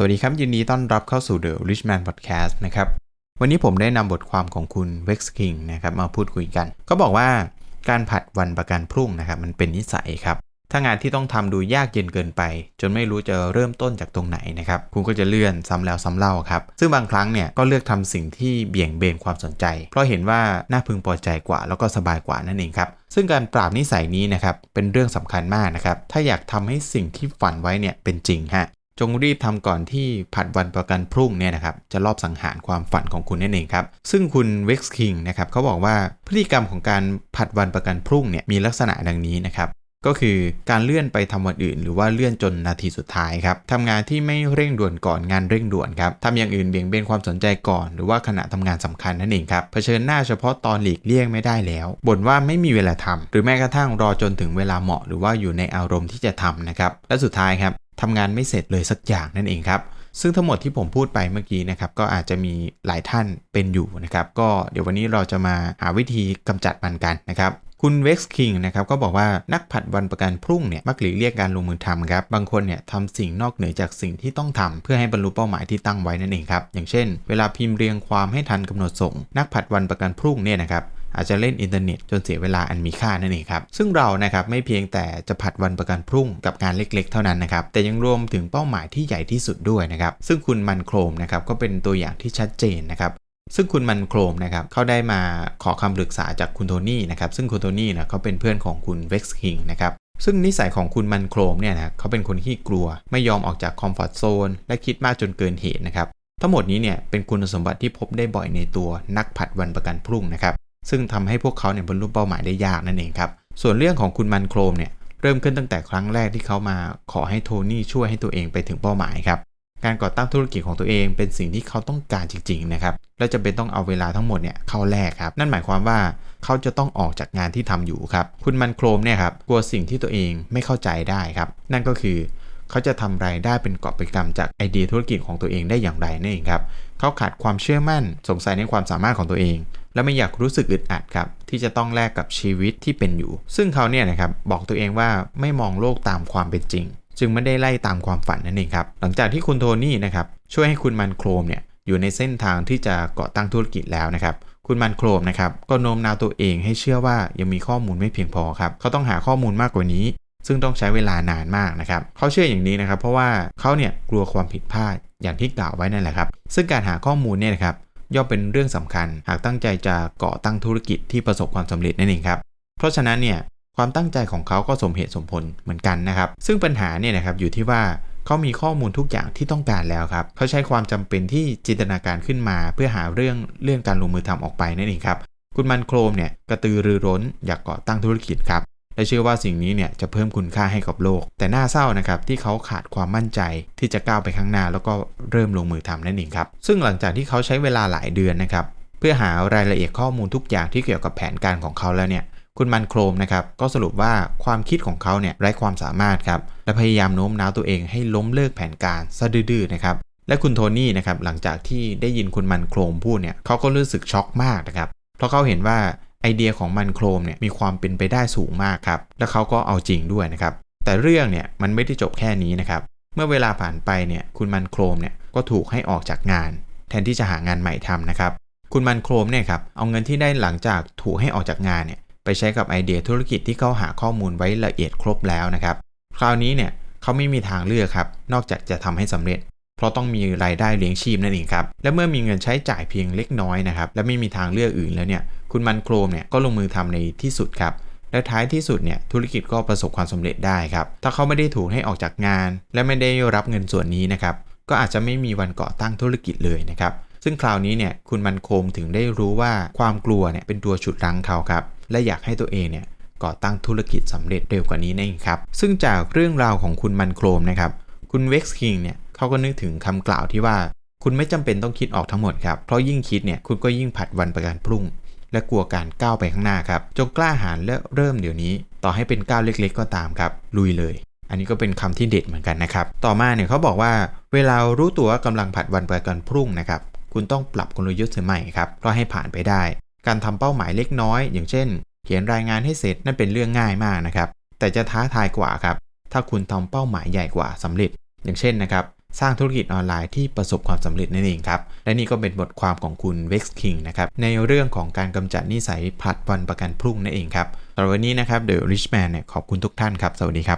สวัสดีครับ ยินดีต้อนรับเข้าสู่ The Richman Podcast นะครับ วันนี้ผมได้นำบทความของคุณ Vex King นะครับมาพูดคุยกัน ก็บอกว่าการผัดวันประกันพรุ่งนะครับมันเป็นนิสัยครับ ถ้างานที่ต้องทำดูยากเย็นเกินไป จนไม่รู้จะเริ่มต้นจากตรงไหนนะครับคุณก็จะเลื่อนซ้ำแล้วซ้ำเล่าครับ ซึ่งบางครั้งเนี่ยก็เลือกทำสิ่งที่เบี่ยงเบนความสนใจ เพราะเห็นว่าน่าพึงพอใจกว่า แล้วก็สบายกว่านั่นเองครับซึ่งการปราบนิสัยนี้นะครับเป็นเรื่องสำคัญมากนะครับถ้าอยากทำให้สิ่งที่ฝันไว้เนี่ยเป็นจริงฮะ จงรีบทำก่อนที่ผัดวันประกันพรุ่งเนี่ยนะครับจะรอบสังหารความฝันของคุณนั่นเองครับ ซึ่งคุณเว็กซ์คิงนะครับเขาบอกว่าพฤติกรรมของการผัดวันประกันพรุ่งเนี่ยมีลักษณะดังนี้นะครับก็คือการเลื่อนไปทำวันอื่น หรือว่าเลื่อนจนนาทีสุดท้ายครับทำงานที่ไม่เร่งด่วนก่อนงานเร่งด่วนครับทำอย่างอื่นเบี่ยงเบนความสนใจก่อน หรือว่าขณะทำงานสำคัญนั่นเองครับเผชิญหน้าเฉพาะตอนหลีกเลี่ยงไม่ได้แล้วบ่นว่าไม่มีเวลาทำหรือแม้กระทั่งรอจนถึงเวลาเหมาะ หรือว่าอยู่ในอารมณ์ที่จะทำนะครับและสุดท้ายครับ ทำงานไม่เสร็จเลยสักอย่างนั่นเองครับ ซึ่งทั้งหมดที่ผมพูดไปเมื่อกี้นะครับ ก็อาจจะมีหลายท่านเป็นอยู่นะครับ ก็เดี๋ยววันนี้เราจะมาหาวิธีกำจัดมันกันนะครับคุณเว็กซ์คิงนะครับก็บอกว่านักผัดวันประกันพรุ่งเนี่ยมักหลีกเลี่ยงการลงมือทำครับ บางคนเนี่ยทำสิ่งนอกเหนือจากสิ่งที่ต้องทำเพื่อให้บรรลุเป้าหมายที่ตั้งไว้นั่นเองครับ อย่างเช่น เวลาพิมพ์เรียงความให้ทันกำหนดส่ง นักผัดวันประกันพรุ่งเนี่ยนะครับ อาจจะเล่นอินเทอร์เน็ตจนเสียเวลาอันมีค่านั่นเองครับ ซึ่งเรานะครับไม่เพียงแต่จะผัดวันประกันพรุ่งกับงานเล็กๆ เท่านั้นนะครับ แต่ยังรวมถึงเป้าหมายที่ใหญ่ที่สุดด้วยนะครับ ซึ่งคุณมันโครมนะครับก็เป็นตัวอย่างที่ชัดเจนนะครับซึ่งคุณมันโครมนะครับเขาได้มาขอคำปรึกษาจากคุณโทนี่นะครับซึ่งคุณโทนี่นะเขาเป็นเพื่อนของคุณเว็กซ์คิงนะครับซึ่งนิสัยของคุณมันโครมเนี่ยนะเขาเป็นคนที่กลัว ไม่ยอมออกจากคอมฟอร์ทโซนและคิดมากจนเกินเหตุนะครับทั้งหมดนี้เนี่ยเป็นคุณสมบัติที่พบได้บ่อยในตัวนักผัดวันประกันพรุ่งนะครับ ซึ่งทำให้พวกเขาเนี่ยบรรลุเป้าหมายได้ยากนั่นเองครับ ส่วนเรื่องของคุณมันโครมเนี่ยเริ่มขึ้นตั้งแต่ครั้งแรกที่เขามาขอให้โทนี่ช่วยให้ตัวเองไปถึงเป้าหมายครับการก่อตั้งธุรกิจของตัวเองเป็นสิ่งที่เขาต้องการจริงๆนะครับ และจะเป็นต้องเอาเวลาทั้งหมดเนี่ยเข้าแลกครับ นั่นหมายความว่าเขาจะต้องออกจากงานที่ทำอยู่ครับ คุณมันโครมเนี่ยครับกลัวสิ่งที่ตัวเองไม่เข้าใจได้ครับ นั่นก็คือ เขาจะทำรายได้เป็นกอบเป็นกำจากไอเดียธุรกิจของตัวเองได้อย่างไรนั่นเองครับ เขาขาดความเชื่อมั่นสงสัยในความสามารถของตัวเอง และไม่อยากรู้สึกอึดอัดครับที่จะต้องแลกกับชีวิตที่เป็นอยู่ ซึ่งเขาเนี่ยนะครับบอกตัวเองว่าไม่มองโลกตามความเป็นจริง จึงไม่ได้ไล่ตามความฝันนั่นเองครับหลังจากที่คุณโทนี่นะครับช่วยให้คุณมันโครมเนี่ยอยู่ในเส้นทางที่จะก่อตั้งธุรกิจแล้วนะครับคุณมันโครมนะครับก็โน้มน้าวตัวเองให้เชื่อว่ายังมีข้อมูลไม่เพียงพอครับเขาต้องหาข้อมูลมากกว่านี้ ซึ่งต้องใช้เวลานานมากนะครับเขาเชื่ออย่างนี้นะครับ เพราะว่าเขาเนี่ยกลัวความผิดพลาดอย่างที่กล่าวไว้นั่นแหละครับ ซึ่งการหาข้อมูลเนี่ยนะครับ ย่อมเป็นเรื่องสำคัญ หากตั้งใจจะก่อตั้งธุรกิจที่ประสบความสำเร็จนั่นเองครับ เพราะฉะนั้นเนี่ยความตั้งใจของเขาก็สมเหตุสมผลเหมือนกันนะครับ ซึ่งปัญหาเนี่ยนะครับอยู่ที่ว่าเขามีข้อมูลทุกอย่างที่ต้องการแล้วครับเขาใช้ความจำเป็นที่จินตนาการขึ้นมา เพื่อหาเรื่องเรื่องการลงมือทำออกไปนั่นเองครับคุณมันโครมเนี่ยกระตือรือร้นอยากก่อตั้งธุรกิจครับ และเชื่อว่าสิ่งนี้เนี่ยจะเพิ่มคุณค่าให้กับโลก แต่น่าเศร้านะครับที่เขาขาดความมั่นใจที่จะก้าวไปข้างหน้า แล้วก็เริ่มลงมือทำนั่นเองครับซึ่งหลังจากที่เขาใช้เวลาหลายเดือนนะครับเพื่อหารายละเอียดข้อมูลทุกอย่างที่เกี่ยวกับแผนการของเขาแล้วเนี่ยคุณมันโครมนะครับก็สรุปว่าความคิดของเขาเนี่ยไร้ความสามารถครับและพยายามโน้มน้าวตัวเองให้ล้มเลิกแผนการซะดื้อๆนะครับและคุณโทนี่นะครับหลังจากที่ได้ยินคุณมันโครมพูดเนี่ยเขาก็รู้สึกช็อกมากนะครับเพราะเขาเห็นว่า เดียของมันโครมเนี่ยมีความเป็นไปได้สูงมากครับ และเขาก็เอาจริงด้วยนะครับ แต่เรื่องเนี่ยมันไม่ได้จบแค่นี้นะครับ เมื่อเวลาผ่านไปเนี่ยคุณมันโครมเนี่ยก็ถูกให้ออกจากงาน แทนที่จะหางานใหม่ทำนะครับ คุณมันโครมเนี่ยครับเอาเงินที่ได้หลังจากถูกให้ออกจากงานเนี่ยไปใช้กับไอเดียธุรกิจที่เขาหาข้อมูลไว้ละเอียดครบแล้วนะครับ คราวนี้เนี่ยเขาไม่มีทางเลือกครับ นอกจากจะทำให้สำเร็จ เพราะต้องมีรายได้เลี้ยงชีพนั่นเองครับ และเมื่อมีเงินใช้จ่ายเพียงเล็กน้อยนะครับ และไม่มีทางเลือกอื่นแล้วเนี่ย คุณมันโครมเนี่ยก็ลงมือทำในที่สุดครับ และท้ายที่สุดเนี่ยธุรกิจก็ประสบความสำเร็จได้ครับ ถ้าเขาไม่ได้ถูกให้ออกจากงาน และไม่ได้รับเงินส่วนนี้นะครับ ก็อาจจะไม่มีวันก่อตั้งธุรกิจเลยนะครับ ซึ่งคราวนี้เนี่ยคุณมันโครมถึงได้รู้ว่าความกลัวเนี่ยเป็นตัวฉุดรั้งเขาครับ และอยากให้ตัวเองเนี่ยก่อตั้งธุรกิจสำเร็จเร็วกว่านี้นั่นเองครับ ซึ่งจากเรื่องราวของคุณมันโครมนะครับ คุณเว็กซ์คิงเนี่ย เขาก็นึกถึงคำกล่าวที่ว่า คุณไม่จำเป็นต้องคิดออกทั้งหมดครับ เพราะยิ่งคิดเนี่ยคุณก็ยิ่งผัดวันประกันพรุ่ง และกลัวการก้าวไปข้างหน้าครับ จงกล้าหาญและเริ่มเดี๋ยวนี้ ต่อให้เป็นก้าวเล็กๆ ก็ตามครับ ลุยเลย อันนี้ก็เป็นคำที่เด็ดเหมือนกันนะครับ ต่อมาเนี่ยเขาบอกว่า เวลารู้ตัวว่ากำลังผัดวันประกันพรุ่งนะครับ คุณต้องปรับกลยุทธ์ใหม่ครับเพื่อให้ผ่านไปได้ การทำเป้าหมายเล็กน้อย อย่างเช่น เขียนรายงานให้เสร็จนั่นเป็นเรื่องง่ายมากนะครับ แต่จะท้าทายกว่าครับ ถ้าคุณทำเป้าหมายใหญ่กว่าสำเร็จ อย่างเช่นนะครับ สร้างธุรกิจออนไลน์ที่ประสบความสำเร็จนั่นเองครับ และนี่ก็เป็นบทความของคุณเว็กซ์คิงนะครับในเรื่องของการกำจัดนิสัยผัดวันประกันพรุ่งนั่นเองครับสำหรับวันนี้นะครับ The Rich Man เนี่ยขอบคุณทุกท่านครับ สวัสดีครับ